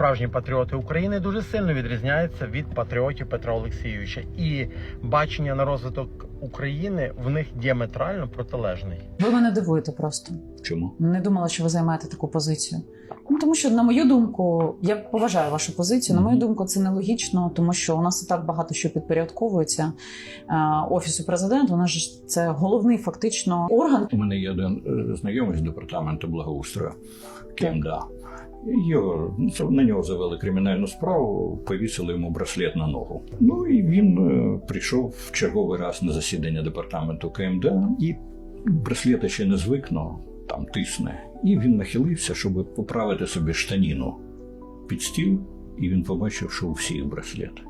справжні патріоти України дуже сильно відрізняються від патріотів Петра Олексійовича, і бачення на розвиток України в них діаметрально протилежний. Ви мене дивуєте просто. Чому? Не думала, що ви займаєте таку позицію. Ну тому що, на мою думку, я поважаю вашу позицію. На мою думку, це нелогічно, тому що у нас і так багато що підпорядковується е, офісу президента. У нас ж це головний фактично орган. У мене є один е, знайомий з департаменту благоустрою КМДА. Його це- на нього завели кримінальну справу, повісили йому браслет на ногу. Ну і він е, прийшов в черговий раз на засідання департаменту КМДА, і браслета ще не звикно, там тисне. І він нахилився, щоб поправити собі штаніну під стіл, і він побачив, що у всіх браслет.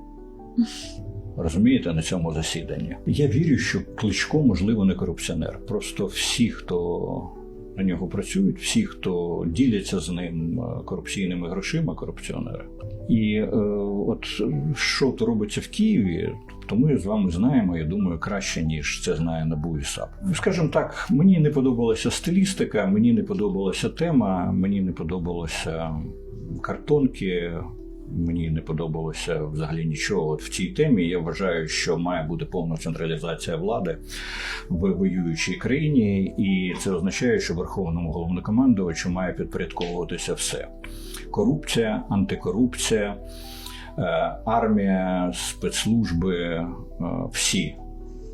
Розумієте, на цьому засіданні. Я вірю, що Кличко, можливо, не корупціонер. Просто всі, хто на нього працюють, всі, хто діляться з ним е, корупційними грошима, корупціонери. І е, от що то робиться в Києві, то ми з вами знаємо, я думаю, краще, ніж це знає НАБУ і САП. Скажімо так, мені не подобалася стилістика, мені не подобалася тема, мені не подобалося картонки. Мені не подобалося взагалі нічого От в цій темі. Я вважаю, що має бути повна централізація влади в воюючій країні, і це означає, що верховному головнокомандувачу має підпорядковуватися все: корупція, антикорупція, е, армія, спецслужби, е, всі.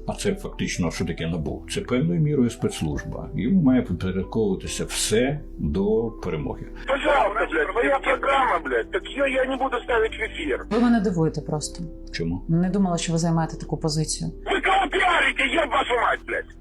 А це фактично що таке НАБУ? Це певною мірою спецслужба. Йому має підпорядковуватися все до перемоги. Пожалуйста, блядь, твоя програма, блядь, так ее я не буду ставити в ефір. Ви мене дивуєте просто. Чому? Не думала, що ви займаєте таку позицію. Ви кого Я еб вашу мать, блядь?